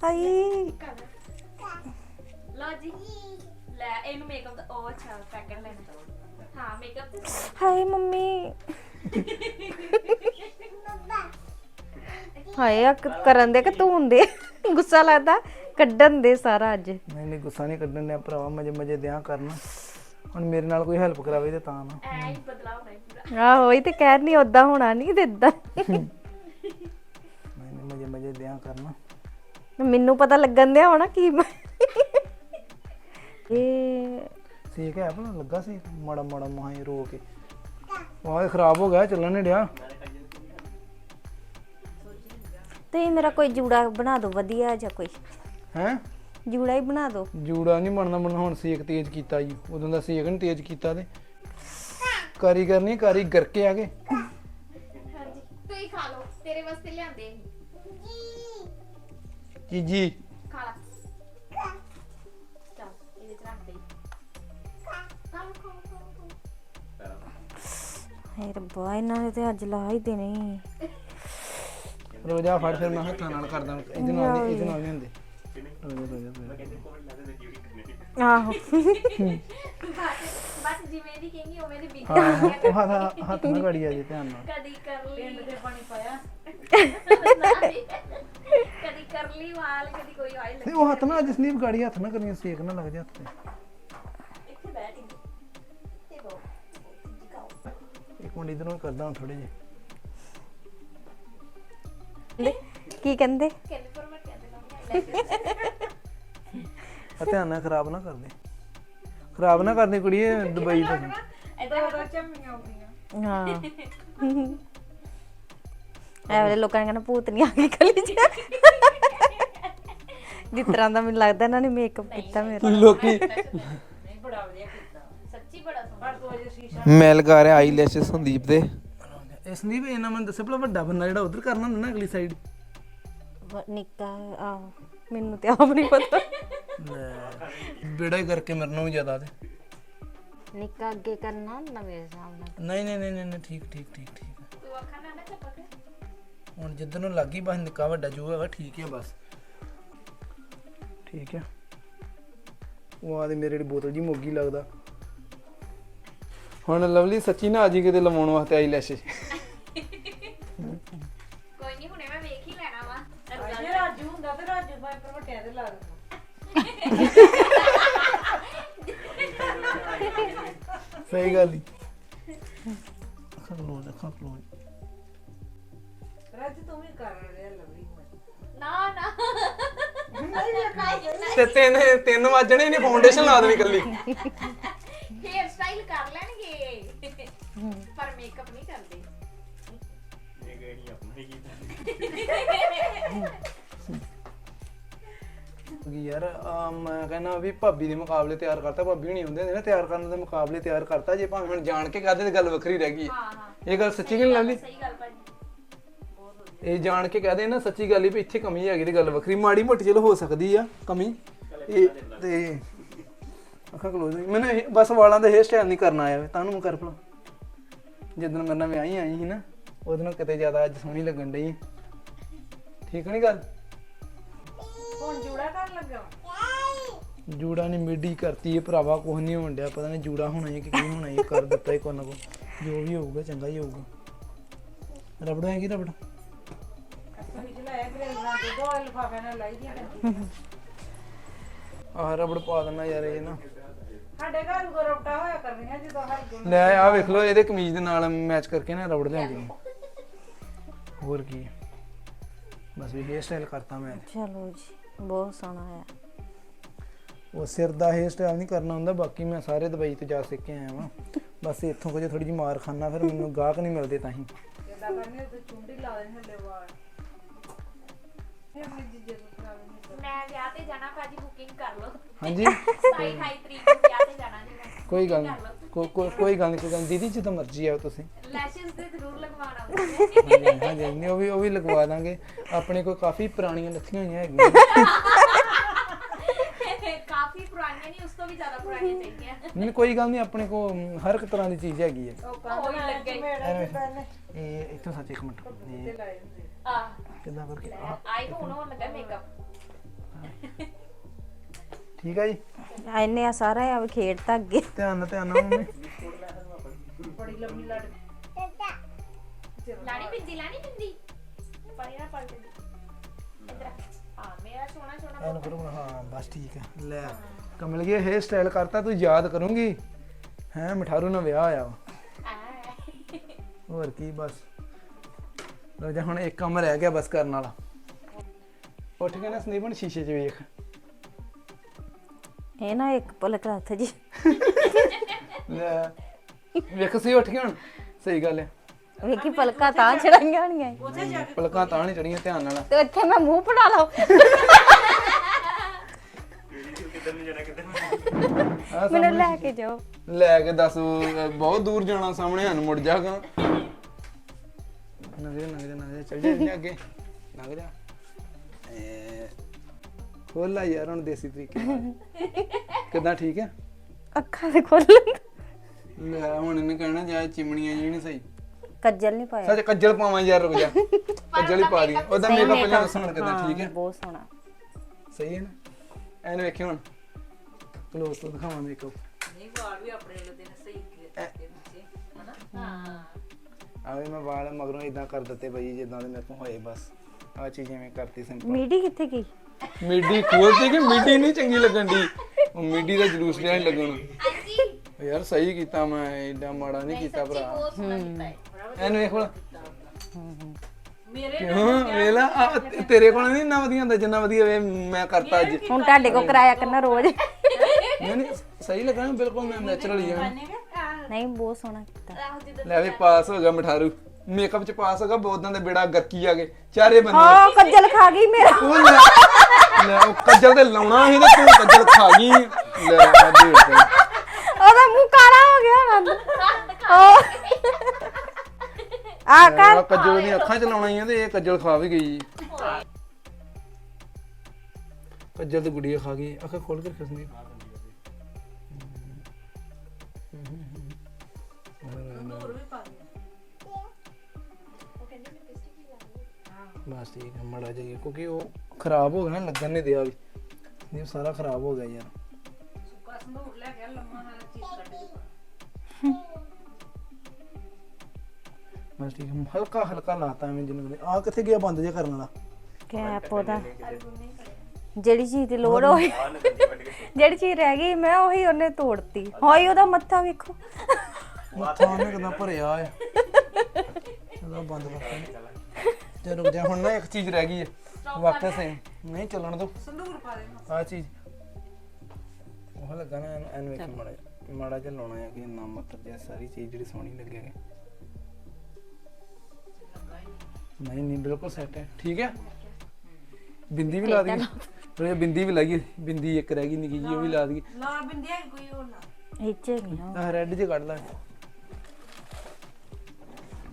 ਆਈ ਲਓ ਜੀ। ਲੈ ਇਹਨੂੰ ਮੇਕਅਪ ਦਾ ਉਹ ਅੱਛਾ ਪੈਕਟ ਲੈਣਾ ਹਾਂ ਮੇਕਅਪ ਹਾਏ ਮੰਮੀ। ਹਾਏ ਆ ਕ- ਕਰਨ ਦੇ ਕਿ ਤੂੰ ਹੁੰਦੇ? ਗੁੱਸਾ ਲੱਗਦਾ। ਕੱਢਣ ਦੇ ਸਾਰਾ ਅੱਜ। ਨਹੀਂ ਨਹੀਂ ਗੁੱਸਾ ਨਹੀਂ ਕੱਢਣ ਡਿਆ ਭਰਾਵਾ ਮਜੇ ਮਜੇ ਦਿਆਂ ਕਰਨਾ। ਹੁਣ ਮੇਰੇ ਨਾਲ ਕੋਈ ਹੈਲਪ ਕਰਾਵੇ ਤੇ ਤਾਂ ਨਾ। ਐ ਹੀ ਬਦਲਾਅ ਹੋਣਾ ਹੈ ਪੂਰਾ। ਆਹੋ ਇਹ ਤੇ ਕਹਿ ਨਹੀਂ ਉਦਾਂ ਹੋਣਾ ਨਹੀਂ ਦਿੰਦਾ ਮਜੇ ਦਿਆਂ ਕਰਨਾ ਮੈਨੂੰ ਪਤਾ ਲੱਗਣ ਦਿਆ ਹੋਣਾ ਕੀ ਇਹ ਸੇਕ ਹੈ ਭਲਾ ਲੱਗਾ ਸੀ ਮਾੜਾ ਮਾੜਾ ਮਾਹੀ ਰੋ ਕੇ। ਵਾਹ ਇਹ ਖਰਾਬ ਹੋ ਗਿਆ ਚੱਲਣ ਨਹੀਂ ਡਿਆ। ਤੇ ਮੇਰਾ ਕੋਈ ਜੂੜਾ ਬਣਾ ਦਿਓ ਵਧੀਆ ਜਿਹਾ ਕੋਈ। ਹੈ? ਜੂੜਾ ਹੀ ਬਣਾ ਦਿਓ। ਜੂੜਾ ਨਹੀਂ ਬਣਨਾ ਬਣਨਾ ਹੁਣ ਸੇਕ ਤੇਜ਼ ਕੀਤਾ ਜੀ। ਉਦੋਂ ਦਾ ਸੇਕ ਨਹੀਂ ਤੇਜ਼ ਕੀਤਾ ਤੇ। ਕਾਰੀਗਰ ਨਹੀਂ ਕਾਰੀ ਗਰਕੇ ਆ ਗਏ। ਹਾਂਜੀ ਤੂੰ ਹੀ ਖਾ ਲਓ। ਤੇਰੇ ਵਾਸਤੇ ਲਿਆਂਦੇ ਅਸੀਂ ਰੱਬਾ ਇਹਨਾਂ ਨੇ ਤੇ ਅੱਜ ਲਾ ਹੀ ਦੇਣੇ। ਰੋਜਾ ਫੜ ਫਿਰ ਮੈਂ ਹੱਥਾਂ ਨਾਲ ਕਰਦਾ ਇਹਦੇ ਨਾਲ ਨਹੀਂ ਇਹਦੇ ਨਾਲ ਨਹੀਂ ਹੁੰਦੇ। ਰੋਜਾ ਰੋਜਾ ਆਹੋ। ਬਸ ਬਸ ਜਿਵੇਂ ਦੀ ਕਹੇਂਗੀ ਉਵੇਂ ਦੀ ਬੀਤ ਹਾਂ ਉਹ ਹੱਥ ਹੱਥ ਨਾਲ ਗੜੀ ਆ ਜੀ ਧਿਆਨ ਨਾਲ। ਕਦੀ ਕਰ ਲਈ ਪਿੰਡ ਦੇ ਪਾਣੀ ਪਾਇਆ। ਕਦੀ ਕਰ ਲਈ ਵਾਲ ਕਦੀ ਕੋਈ ਆਇਲ ਤੇ ਉਹ ਹੱਥ ਨਾਲ ਜਸਨੀਪ ਗਾੜੀ ਹੱਥ ਨਾਲ ਕਰੀਆਂ ਸੇਕ ਨਾ ਲੱਗ ਜਾ ਹੱਥ ਤੇ। ਇੱਥੇ ਬੈਠ ਤੇ ਬੋ ਇੱਕ ਮਿੰਟ ਇਧਰੋਂ ਕਰਦਾ ਹਾਂ ਥੋੜੇ ਜਿਹੇ। ਕੀ ਕਹਿੰਦੇ? ਕਹਿੰਦੇ ਪਰ ਮੈਂ ਕਹਿੰਦੇ ਨਾ ਧਿਆਨ ਨਾਲ ਖਰਾਬ ਨਾ ਕਰਦੇ। ਖਰਾਬ ਨਾ ਕਰਨੀ ਕੁੜੀਏ ਦੁਬਈ ਤੋਂ। ਇਦਾਂ ਚੰਮੀਆਂ ਆਉਂਦੀਆਂ ਹਾਂ। ਐ ਵੇਲੇ ਲੋਕਾਂ ਨੇ ਕਹਿਣਾ ਭੂਤ ਨਹੀਂ ਆ ਗਈ ਗਲੀ 'ਚ। ਜਿਸ ਤਰ੍ਹਾਂ ਦਾ ਮੈਨੂੰ ਲੱਗਦਾ ਇਹਨਾਂ ਨੇ ਮੇਕਅਪ ਕੀਤਾ ਮੇਰਾ। ਲੋਕੀ ਨਹੀਂ ਬੜਾ ਵਧੀਆ ਕੀਤਾ। ਸੱਚੀ ਬੜਾ ਸੋਹਣਾ ਪਰ ਤੂੰ ਅਜੇ ਸ਼ੀਸ਼ਾ ਮੈਂ ਲਗਾ ਰਿਹਾ ਆਈਲੈਸ਼ਸ ਸੰਦੀਪ ਦੇ। ਇਸ ਨਹੀਂ ਵੀ ਇਹਨਾਂ ਮੈਨੂੰ ਦੱਸਿਆ ਭਲਾ ਵੱਡਾ ਬੰਦਾ ਜਿਹੜਾ ਉਧਰ ਕਰਨਾ ਹੁੰਦਾ ਨਾ ਅਗਲੀ ਸਾਈਡ ਵ- ਨਿੱਕਾ ਆਹੋ ਮੈਨੂੰ ਤੇ ਆਪ ਨਹੀਂ ਪਤਾ। ਬੇੜਾ ਹੀ ਕਰਕੇ ਮਰਨਾ ਵੀ ਜ਼ਿਆਦਾ ਤੇ। ਨਿੱਕਾ ਅੱਗੇ ਕਰਨਾ ਨਵੇਂ ਹਿਸਾਬ ਨਾਲ। ਨਹੀਂ ਨਹੀਂ ਨਹੀਂ ਨਹੀਂ ਨਹੀਂ, ਠੀਕ ਠੀਕ ਠੀਕ ਠੀਕ। ਆ। ਤੂੰ ਅੱਖਾਂ ਨਾਲ ਨਾ ਝਪਕ ਹੁਣ ਜਿੱਧਰ ਨੂੰ ਲੱਗੀ ਬਸ ਨਿੱਕਾ ਵੱਡਾ ਜੋ ਹੈਗਾ ਠੀਕ ਹੈ ਬਸ। ਠੀਕ ਹੈ। ਉਹ ਆਦੇ ਮੇਰੇ ਦੀ ਬੋਤਲ ਜੀ ਮੋਗੀ ਲੱਗਦਾ। ਹੁਣ ਲਵਲੀ ਸੱਚੀ ਨਾ ਆਜੀ ਕਿਤੇ ਲਵਾਉਣ ਵਾਸਤੇ ਆਈ ਲੈਸ਼। ਕੋਈ ਨਹੀਂ ਹੁਣੇ ਮੈਂ ਵੇਖ ਹੀ ਲੈਣਾ ਵਾ। ਜੇ ਰਾਜੂ ਹੁੰਦਾ ਤੇ ਰਾਜੂ ਭਾਈ ਪਰਵਟਿਆ ਦੇ ਲਾ ਦਿੰਦਾ ਸਹੀ ਗੱਲ ਹੀ ਖਲੋ ਜਾ ਖਲੋ ਰਾਜੂ ਤੂੰ ਵੀ ਕਰ ਰਿਹਾ ਲਵਲੀ ਮੈਂ ਨਾ ਨਾ। ਤੇ ਤਿੰਨ ਤਿੰਨ ਵੱਜਣੇ ਨੇ ਫਾਊਂਡੇਸ਼ਨ ਲਾ ਦੇਣੀ ਕੱਲੀ ਹੇਅਰ ਸਟਾਈਲ ਕਰ ਲੈਣਗੇ। ਪਰ ਮੇਕਅਪ ਨਹੀਂ ਕਰਦੇ। ਕਿ ਯਾਰ ਆ ਮੈਂ ਕਹਿੰਦਾ ਵੀ ਭਾਬੀ ਦੇ ਮੁਕਾਬਲੇ ਤਿਆਰ ਕਰਤਾ ਭਾਬੀ ਹੁਣੀ ਹੁੰਦੇ ਨੇ ਨਾ ਤਿਆਰ ਕਰਨ ਦੇ ਮੁਕਾਬਲੇ ਤਿਆਰ ਕਰਤਾ ਜੇ ਭਾਵੇਂ ਹੁਣ ਜਾਣ ਕੇ ਕਹਦੇ ਤੇ ਗੱਲ ਵੱਖਰੀ ਰਹਿ ਗਈ ਹਾਂ। ਹਾਂ ਇਹ ਗੱਲ ਸੱਚੀ ਕਿ ਨਹੀਂ ਲੱਗਦੀ? ਸਹੀ ਗੱਲ ਭਾਜੀ ਇਹ ਜਾਣ ਕੇ ਕਹਦੇ ਨਾ ਸੱਚੀ ਗੱਲ ਹੀ ਵੀ ਇੱਥੇ ਕਮੀ ਹੈਗੀ ਤੇ ਗੱਲ ਵੱਖਰੀ। ਮਾੜੀ ਮੋਟੀ ਚਲੋ ਹੋ ਸਕਦੀ ਆ ਕਮੀ। ਇਹ ਤੇ ਅੱਖਾਂ ਕਲੋਜ਼ ਮੈਨੂੰ ਇਹ- ਬਸ ਵਾਲਾਂ ਦਾ ਹੇਅਰ ਸਟਾਈਲ ਨਹੀਂ ਕਰਨਾ ਆਇਆ। ਤੁਹਾਨੂੰ ਮੈਂ ਕਰ ਭਲਾ। ਜਦੋਂ ਮੇਰੇ ਨਾਲ ਵਿਆਹੀ ਆਈ ਸੀ ਨਾ ਉਹਦੇ ਨਾਲ ਕਿਤੇ ਜ਼ਿਆਦਾ ਅੱਜ ਸੋਹਣੀ ਲੱਗਣ ਡਈ। ਠੀਕ ਨਹੀਂ ਗੱਲ? ਹੁਣ ਜੂੜਾ ਕਰ ਲੱਗਾ ਜੂੜਾ ਨੇ ਮਿੱਡੀ ਕਰਤੀ ਇਹ ਭਰਾਵਾ ਕੁਝ ਨਹੀਂ ਹੋਣ ਡਿਆ। ਪਤਾ ਨਹੀਂ ਜੂੜਾ ਹੋਣਾ ਹੈ ਕਿ ਕੀ ਹੋਣਾ ਹੈ ਕਰ ਦਿੱਤਾ ਹੀ ਕੋਈ ਨਾ ਕੋਈ। ਜੋ ਵੀ ਹੋਊਗਾ ਚੰਗਾ ਹੀ ਹੋਊਗਾ। ਰਬੜ ਹੈਗੀ ਰਬੜ? ਆਹ ਰਬੜ ਪਾ ਦੇਣਾ ਯਾਰ ਇਹ ਨਾ। ਸਾਡੇ ਘਰ ਕੋ ਰੋਟਾ ਹੋਇਆ ਕਰਨੀਆਂ ਜਦੋਂ ਹਰ ਗੁਣ ਲੈ ਆ ਵੇਖ ਲਓ ਇਹਦੇ ਕਮੀਜ਼ ਦੇ ਨਾਲ ਮੈਚ ਕਰਕੇ ਨਾ ਰਬੜ ਲਿਆਂਦੀ ਹੋਰ ਕੀ ਹੈ। ਬਸ ਵੀ ਹੇਅਰ ਸਟਾਈਲ ਕਰਤਾ ਮੈਂ। ਚਲੋ ਜੀ ਬਹੁਤ ਸੋਹਣਾ ਆ ਉਹ ਸਿਰ ਦਾ ਹੇਅਰ ਸਟਾਈਲ ਨਹੀਂ ਕਰਨਾ ਹੁੰਦਾ ਬਾਕੀ ਮੈਂ ਸਾਰੇ ਦੁਬਈ ਤੋਂ ਜਾ ਸਿੱਖ ਕੇ ਆਇਆ ਵਾਂ। ਬਸ ਇੱਥੋਂ ਕੁਝ ਥੋੜੀ ਜਿਹੀ ਮਾਰ ਖਾਨਾ ਫਿਰ ਮੈਨੂੰ ਗਾਹਕ ਨਹੀਂ ਮਿਲਦੇ ਤਾਂ ਹੀ। ਜਿੱਦਾਂ ਕਰਨੇ ਤੇ ਚੁੰਡੀ ਲਾ ਦੇਣੀ ਹੱਲੇ ਵਾਲ। ਮੈਂ ਵਿਆਹ ਤੇ ਜਾਣਾ ਭਾਜੀ ਬੁਕਿੰਗ ਕਰ ਲਓ। ਹਾਂਜੀ। 27 28 ਤਰੀਕ ਨੂੰ ਵਿਆਹ ਤੇ ਜਾਣਾ ਜੀ ਮੈਂ। ਕੋਈ ਗੱਲ ਨਹੀਂ। ਕੋ- ਕੋ- ਕੋਈ ਗੱਲ ਨਹੀਂ ਕੋਈ ਗੱਲ ਨੀ। ਦੀਦੀ ਜਦੋਂ ਮਰਜ਼ੀ ਆਓ ਤੁਸੀਂ। ਲੈਸ਼ਸ ਦੇ ਜ਼ਰੂਰ ਲਗਵਾਉਣਾ ਹੁੰਦਾ ਹਾਂਜੀ ਹਾਂਜੀ ਨਹੀਂ ਉਹ ਵੀ ਉਹ ਵੀ ਲਗਵਾ ਦਾਂਗੇ। ਆਪਣੇ ਕੋਲ ਕਾਫੀ ਪੁਰਾਣੀਆਂ ਲੱਥੀਆਂ ਹੋਈਆਂ ਹੈਗੀਆਂ ਕਾਫੀ ਪੁਰਾਣੀਆਂ ਨਹੀਂ ਉਸ ਤੋਂ ਵੀ ਜ਼ਿਆਦਾ ਪੁਰਾਣੀਆਂ ਚਾਹੀਦੀਆਂ। ਨਹੀਂ ਕੋਈ ਗੱਲ ਨਹੀਂ ਆਪਣੇ ਕੋਲ ਹਰ ਇੱਕ ਤਰ੍ਹਾਂ ਦੀ ਚੀਜ਼ ਹੈਗੀ ਹੈ। ਉਹ ਕੰਨ ਲੱਗੇ। ਇਹ ਇੱਥੋਂ ਸੱਚ ਇੱਕ ਮਿੰਟ। ਇਹ ਆ। ਕਿੱਦਾਂ ਕਰਕੇ ਆਹ, ਆਈਫੋਨ ਹੋਣ ਲੱਗਾ ਮੇਕਅਪ ਠੀਕ ਹੈ ਜੀ? ਆ ਇਹਨੇ ਆ ਸਾਰਾ ਆ ਵੀ ਖੇਡਤਾ ਅੱਗੇ। ਧਿਆਨ ਨਾਲ ਧਿਆਨ ਨਾਲ ਮੰਮੀ। ਬੜੀ ਲੰਮੀ ਲੜ। ਲਾਣੀ ਪਿੰਦੀ ਲਾਣੀ ਪਿੰਦੀ। ਪਰੇ ਨਾ ਪੜ ਪਿੰਦੀ ਇਧਰ ਆ। ਮੇਰਾ ਸੋਹਣਾ ਸੋਹਣਾ ਐਨ ਕਰੋ ਹਾਂ ਬਸ ਠੀਕ ਹੈ ਲੈ ਕਮਲ ਗਿਆ ਹੇਅਰ ਸਟਾਈਲ ਕਰਤਾ ਤੂੰ ਯਾਦ ਕਰੂੰਗੀ। ਹੈ ਮਠਾਰੂ ਨਾਲ ਵਿਆਹ ਆਇਆ ਹੋਰ ਕੀ ਬਸ। ਲੋ ਜਾ ਹੁਣ ਇੱਕ ਕੰਮ ਰਹਿ ਗਿਆ ਬਸ ਕਰਨ ਵਾਲਾ। ਉੱਠ ਕੇ ਨਾ ਸੰਦੀਪ ਹੁਣ ਸ਼ੀਸ਼ੇ 'ਚ ਵੇਖ। ਇਹ ਨਾ ਇੱਕ ਪਲਕ ਹੱਥ ਜੀ। ਲੈ ਵੇਖ ਸਹੀ ਉੱਠ ਗਿਆ ਹੁਣ। ਸਹੀ ਗੱਲ ਹੈ। ਵੇਖੀ ਪਲਕਾਂ ਤਾਂ ਚੜਾਈਆਂ ਹੋਣੀਆਂ ਪਲਕਾਂ ਤਾਂ ਨਹੀਂ ਚੜੀਆਂ ਧਿਆਨ ਨਾਲ। ਤੇ ਇੱਥੇ ਮੈਂ ਮੂੰਹ ਪੜਾ ਲਾ ਆਹ ਮੈਨੂੰ ਲੈ ਕੇ ਜਾਓ। ਲੈ ਕੇ ਦੱਸ ਬਹੁਤ ਦੂਰ ਜਾਣਾ ਸਾਹਮਣੇ ਹਨ ਮੁੜ ਜਾਗਾ ਨੰਗ ਜਾ ਨੰਗ ਜਾ ਨੰਗ ਜਾ ਚੱਲ ਜਾ ਇੰਨੇ ਅੱਗੇ। ਨੰਗ ਜਾ ਏ, ਖੋਲ ਲਾ ਯਾਰ ਹੁਣ ਦੇਸੀ ਤਰੀਕੇ ਨਾਲ। ਕਿਦਾਂ ਠੀਕ ਹੈ ਅੱਖਾਂ ਦੇ ਖੋਲ ਲੈਂਦਾ। ਲੈ ਹੁਣ ਇਹਨੇ ਕਹਿਣਾ ਜਾ ਚਿਮਣੀਆਂ ਜੀ ਨਹੀਂ ਸਹੀ। ਕੱਜਲ ਨਹੀਂ ਪਾਇਆ। ਸੱਚ ਕੱਜਲ ਪਾਵਾਂ ਯਾਰ ਰੁਕ ਜਾ। ਕੱਜਲ ਹੀ ਪਾ ਲਈ ਉਹਦਾ ਮੇਕਅਪ। ਪਹਿਲਾਂ ਦੱਸੋ ਹੁਣ ਕਿਦਾਂ ਠੀਕ ਹੈ ਬਹੁਤ ਸੋਹਣਾ। ਸਹੀ ਹੈ ਨਾ। ਐਨ ਵੇਖਿਓ ਹੁਣ। ਕਲੋਜ਼ ਤੋਂ ਦਿਖਾਵਾਂ ਮੇਕਅਪ। ਨਹੀਂ ਵਾਲ ਵੀ ਆਪਣੇ ਆਵੇ ਮੈਂ ਵਾਲ ਮਗਰੋਂ ਇਦਾਂ ਕਰ ਦਿੱਤੇ ਬਈ ਜਿੱਦਾਂ ਦੇ ਮੇਰੇ ਤੋਂ ਹੋਏ ਬਸ। ਆ ਚੀਜ਼ ਐਵੇਂ ਕਰਤੀ ਸਿੰਪਲ ਮੀਡੀ ਕਿੱਥੇ ਗਈ? ਮਿੱਡੀ ਖੋਲਦੀ ਕਿ ਮਿੱਡੀ ਨਹੀਂ ਚੰਗੀ ਲੱਗਣ ਦੀ। ਉਹ ਮਿੱਡੀ ਦਾ ਜਲੂਸ ਜਿਹਾ ਨਹੀਂ ਲੱਗਣ। ਹਾਂਜੀ। ਯਾਰ ਸਹੀ ਕੀਤਾ ਮੈਂ ਏਡਾ ਮਾੜਾ ਨਹੀਂ ਕੀਤਾ ਭਰਾ। ਹੈ। ਐਨ ਵੇਖ ਹੁਣ। ਮੇਰੇ ਕਿਉਂ? ਵੇਲਾ ਤੇਰੇ ਕੋਲ ਨਹੀਂ ਇੰਨਾ ਵਧੀਆ ਹੁੰਦਾ ਜਿੰਨਾ ਵਧੀਆ ਵੇ ਮੈਂ ਕਰਤਾ ਅੱਜ। ਹੁਣ ਤੁਹਾਡੇ ਕੋ ਕਰਾਇਆ ਕਰਨਾ ਰੋਜ਼? ਨਹੀਂ ਨਹੀਂ ਸਹੀ ਲੱਗਾ ਨਾ ਬਿਲਕੁਲ ਮੈਂ ਨੈਚੁਰਲ ਹੀ ਆ। ਨਹੀਂ ਬਹੁਤ ਸੋਹਣਾ ਕੀਤਾ। ਲੈ ਵੀ ਪਾਸ ਹੋ ਗਿਆ ਮਠਾਰੂ। ਮੇਕਅਪ ਚ ਪਾਸ ਹੋ ਗਿਆ ਬਹੁਤਾਂ ਦੇ ਬੇੜਾ ਗੱਕੀ ਆ ਗਏ। ਚਾਰੇ ਬੰਦੇ ਹਾਂ ਕੱਜਲ ਖਾ ਗਈ ਮੇਰਾ। ਉਹ ਲੈ ਲੈ ਉਹ ਕੱਜਲ ਤੇ ਲਾਉਣਾ ਸੀ ਤੇ ਤੂੰ ਕੱਜਲ ਖਾ ਗਈ। ਲੈ ਆ ਦੇ ਉਹਦਾ ਮੂੰਹ ਕਾਲਾ ਹੋ ਗਿਆ ਨੰਦ ਉਹ ਆ ਕਰ। ਆ ਕੱਜਲ ਦੀਆਂ ਅੱਖਾਂ ਚ ਲਾਉਣਾ ਹੀ ਆ ਤੇ ਇਹ ਕੱਜਲ ਖਾ ਵੀ ਗਈ। ਕੱਜਲ ਤੇ ਗੁੜੀਆ ਖਾ ਗਈ। ਅੱਖਾਂ ਖੋਲ ਕੇ ਖਸਨੀ ਬਸ ਠੀਕ ਹੈ ਮੜਾ ਜਾਈਏ ਕਿਉਂਕਿ ਉਹ ਖਰਾਬ ਹੋ ਗਿਆ ਨਾ ਲੱਗਣ ਨਹੀਂ ਦਿਆ ਵੀ। ਨਹੀਂ ਸਾਰਾ ਖਰਾਬ ਹੋ ਗਿਆ ਯਾਰ। ਸੁੱਕਾ ਸੰਧੂਰ ਲੈ ਕੇ ਲੰਮਾ ਨਾਲ ਚੀਜ਼ ਕੱਢ ਪਾ। ਬਸ ਠੀਕ ਹੈ ਹਲਕਾ ਹਲਕਾ ਲਾਤਾ ਐਵੇਂ ਜਿਹਨੂੰ ਆ ਕਿੱਥੇ ਗਿਆ ਬੰਦ ਜਿਹਾ ਕਰਨ ਵਾਲਾ? ਕੈਪ ਉਹਦਾ। ਜਿਹੜੀ ਚੀਜ਼ ਦੀ ਲੋੜ ਹੋਈ ਜਿਹੜੀ ਚੀਜ਼ ਰਹਿ ਗਈ ਮੈਂ ਉਹੀ ਉਹਨੇ ਤੋੜਤੀ। ਹੋਈ ਉਹਦਾ ਮੱਥਾ ਵੇਖੋ। ਮੱਥਾ ਉਹਨੇ ਕਿਦਾਂ ਭਰਿਆ ਆ ਚਲੋ ਬੰਦ ਕਰਤਾ ਤੇ ਰੁਕ ਜਾ ਹੁਣ ਨਾ ਇੱਕ ਚੀਜ਼ ਰਹਿ ਗਈ ਹੈ। ਵਾਕਿਆ ਸਹੀ ਨਹੀਂ ਚੱਲਣ ਦੋ। ਸੰਧੂਰ ਪਾ ਦੇ ਆ ਚੀਜ਼। ਉਹ ਲੱਗਾ ਨਾ ਐਨ- ਐਨ ਵੇਖ ਮਾੜਾ ਜਿਹਾ। ਮਾੜਾ ਜਿਹਾ ਲਾਉਣਾ ਹੈ ਕਿ ਨਾ ਮਤਲਬ ਜਿਹਾ ਸਾਰੀ ਚੀਜ਼ ਜਿਹੜੀ ਸੋਹਣੀ ਲੱਗੇਗੀ ਨਹੀਂ ਨਹੀਂ ਬਿਲਕੁਲ ਸੈੱਟ ਹੈ। ਠੀਕ ਹੈ? ਬਿੰਦੀ ਵੀ ਲਾ ਦਈਏ। ਫਿਰ ਬਿੰਦੀ ਵੀ ਲੱਗੀ ਬਿੰਦੀ ਇੱਕ ਰਹਿ ਗਈ ਨਿੱਕੀ ਜੀ ਉਹ ਵੀ ਲਾ ਦਈਏ। ਲਾ ਬਿੰਦਿਆ ਕੋਈ ਹੋਰ ਲਾ। ਇੱਚੇ ਨਹੀਂ ਨਾ। ਆਹ ਰੈੱਡ ਜੇ ਕੱਢ ਲੈ।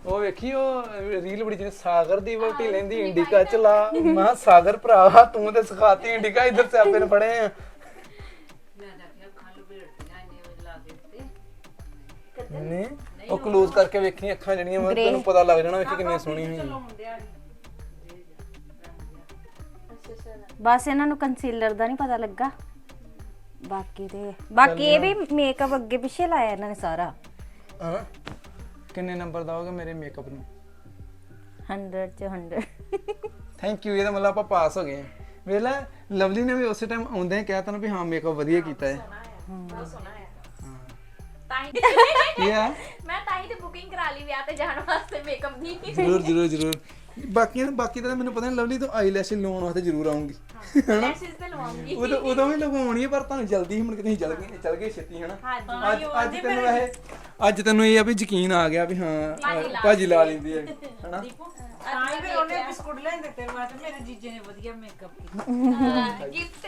ਉਹ ਵੇਖੀ ਉਹ ਰੀਲ ਬੜੀ ਜਿਹਨੇ ਸਾਗਰ ਦੀ ਵੋਟੀ ਲੈਂਦੀ ਇੰਡੀਕਾ ਚਲਾ। ਮੈਂ ਸਾਗਰ ਭਰਾ ਤੂੰ ਤੇ ਸਿਖਾਤੀ ਇੰਡੀਕਾ ਇੱਧਰ ਸਿਆਪੇ ਨੂੰ ਫੜੇ ਆ। ਨਹੀਂ ਉਹ ਕਲੋਜ਼ ਕਰਕੇ ਵੇਖੀ ਅੱਖਾਂ ਜਿਹੜੀਆਂ ਮੈਂ ਤੈਨੂੰ ਪਤਾ ਲੱਗ ਜਾਣਾ ਵੇਖੀ ਕਿੰਨੀਆਂ ਸੋਹਣੀਆਂ ਹੋਈਆਂ ਮੁੰਡਿਆ ਬਸ ਇਹਨਾਂ ਨੂੰ ਕੰਸੀਲਰ ਦਾ ਨਹੀਂ ਪਤਾ ਲੱਗਾ। ਬਾਕੀ ਤੇ ਬਾਕੀ ਇਹ ਵੀ ਮੇਕਅਪ ਅੱਗੇ ਪਿੱਛੇ ਲਾਇਆ ਇਹਨਾਂ ਨੇ ਸਾਰਾ। ਹਾਂ। ਕਿੰਨੇ ਨੰਬਰ ਦਾਓਗੇ ਮੇਰੇ ਮੇਕਅਪ ਨੂੰ? 100 ਚ 100 ਥੈਂਕ ਯੂ ਇਹਦਾ ਮਤਲਬ ਆਪਾਂ ਪਾਸ ਹੋ ਗਏ ਵੇਲਾ ਲਵਲੀ ਨੇ ਵੀ ਉਸੇ ਟਾਈਮ ਆਉਂਦੇ ਕਹਿ ਤਾ ਨਾ ਵੀ ਹਾਂ ਮੇਕਅਪ ਵਧੀਆ ਕੀਤਾ ਹੈ। ਬਹੁਤ ਸੋਹਣਾ ਹੈ ਤਾਂ ਹੀ। ਕੀ ਆ? ਮੈਂ ਤਾਂ ਹੀ ਤੇ ਬੁਕਿੰਗ ਕਰਾ ਲਈ ਵਿਆਹ ਤੇ ਜਾਣ ਵਾਸਤੇ ਮੇਕਅਪ ਦੀ। ਜ਼ਰੂਰ ਜ਼ਰੂਰ ਜ਼ਰੂਰ। ਬਾਕੀ ਬਾਕੀ ਤਾਂ ਮੈਨੂੰ ਪਤਾ ਨਹੀਂ ਲਵਲੀ ਤੋਂ ਆਈਲੈਸ਼ ਲਾਉਣ ਵਾਸਤੇ ਜ਼ਰੂਰ ਆਉਂਗੀ ਲੈਸ਼ਸ ਤੇ ਲਵਾਉਂਗੀ। ਉਦੋਂ ਉਦੋਂ ਵੀ ਲਗਾਉਣੀ ਹੈ ਪਰ ਤੁਹਾਨੂੰ ਜਲਦੀ ਹੀ ਮੁੜ ਕੇ ਤੁਸੀਂ ਚਲ ਗਏ ਚਲ ਗਏ ਛੇਤੀ ਹਨਾ? ਅੱਜ ਅੱਜ ਤੈਨੂੰ ਵੈਸੇ ਅੱਜ ਤੈਨੂੰ ਇਹ ਆ ਵੀ ਯਕੀਨ ਆ ਗਿਆ ਵੀ ਹਾਂ ਭਾਜੀ ਲਾ ਲੈਂਦੀ ਹੈ ਹਨਾ ਤਾਂ ਹੀ ਫਿਰ ਉਹਨੇ ਬਿਸਕੁਟ ਲੈ ਦਿੱਤੇ ਬਾਅਦ ਮੇਰੇ ਜੀਜੇ ਨੇ ਵਧੀਆ ਮੇਕਅਪ ਕੀਤਾ। ਗਿਫਟ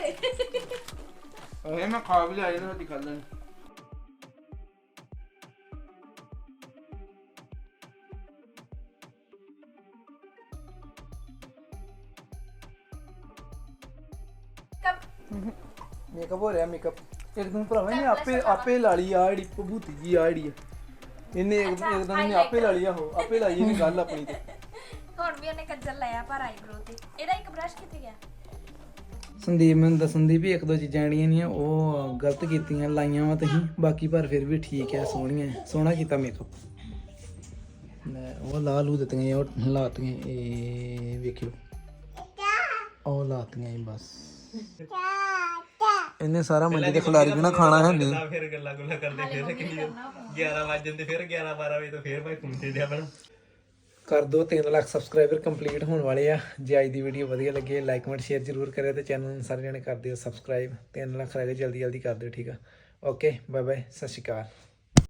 ਇਹ ਮੈਂ ਖਾ ਵੀ ਲਿਆ ਇਹਨਾਂ ਦੀ ਖਾ ਲੈਣੀ ਮੇਕਅਪ ਹੋ ਰਿਹਾ ਮੇਕਅਪ। ਇੱਕ ਦਿਨ ਭਰਾਵਾ ਇਹਨੇ ਆਪੇ ਆਪੇ ਲਾ ਲਈ ਆ ਜਿਹੜੀ ਭਬੂਤੀ ਜੀ ਆ ਜਿਹੜੀ ਆ। ਇਹਨੇ ਇੱਕ ਦਿਨ ਇੱਕ ਦਿਨ ਇਹਨੇ ਆਪੇ ਲਾ ਲਈ ਆਹੋ ਆਪੇ ਲਾਈ ਇਹਨੇ ਗੱਲ ਆਪਣੀ ਤੇ। ਹੁਣ ਵੀ ਉਹਨੇ ਕੱਜਲ ਲਾਇਆ ਪਰ ਆਈਬ੍ਰੋ ਤੇ। ਇਹਦਾ ਇੱਕ ਬ੍ਰਸ਼ ਕਿੱਥੇ ਗਿਆ? ਸੰਦੀਪ ਮੈਨੂੰ ਦੱਸਣ ਦੀ ਵੀ ਇੱਕ ਦੋ ਚੀਜ਼ਾਂ ਜਿਹੜੀਆਂ ਨੇ ਉਹ ਗਲਤ ਕੀਤੀਆਂ ਲਾਈਆਂ ਵਾ ਤੁਸੀਂ। ਬਾਕੀ ਪਰ ਫਿਰ ਵੀ ਠੀਕ ਹੈ ਸੋਹਣੀਆਂ ਹੈ। ਸੋਹਣਾ ਕੀਤਾ ਮੇਕਅਪ। ਲੈ ਉਹ ਲਾ ਲੂ ਦਿੱਤੀਆਂ ਉਹ ਲਾਤੀਆਂ ਇਹ ਵੇਖਿਓ। ਉਹ ਲਾਤੀਆਂ ਹੀ ਬਸ। ਇਹਨੇ ਸਾਰਾ ਮੰਜੇ ਤੇ ਖਿਲਾਰੀ ਨਾ ਖਾਣਾ ਹੈ ਨਹੀਂ। ਫਿਰ ਗੱਲਾਂ ਗੁੱਲਾਂ ਕਰਦੇ ਫਿਰ ਕਿੰਨੀ 11 ਵਜੇ ਜਾਂਦੇ ਫਿਰ 11 12 ਵਜੇ ਤੋਂ ਫਿਰ ਭਾਈ ਘੁੰਮਦੇ ਦਿਆ ਬਣਾ ਕਰ ਦਿਓ 3 ਲੱਖ ਸਬਸਕ੍ਰਾਈਬਰ ਕੰਪਲੀਟ ਹੋਣ ਵਾਲੇ ਆ। ਜੇ ਅੱਜ ਦੀ ਵੀਡੀਓ ਵਧੀਆ ਲੱਗੇ ਲਾਈਕ ਕਮੈਂਟ ਸ਼ੇਅਰ ਜ਼ਰੂਰ ਕਰਿਓ ਤੇ ਚੈਨਲ ਨੂੰ ਸਾਰੇ ਜਣੇ ਕਰ ਦਿਓ ਸਬਸਕ੍ਰਾਈਬ 3 ਲੱਖ ਰਹਿ ਗਏ ਜਲਦੀ ਜਲਦੀ ਕਰ ਦਿਓ ਠੀਕ ਆ। ਓਕੇ ਬਾਏ ਬਾਏ ਸਤਿ ਸ਼੍ਰੀ ਅਕਾਲ।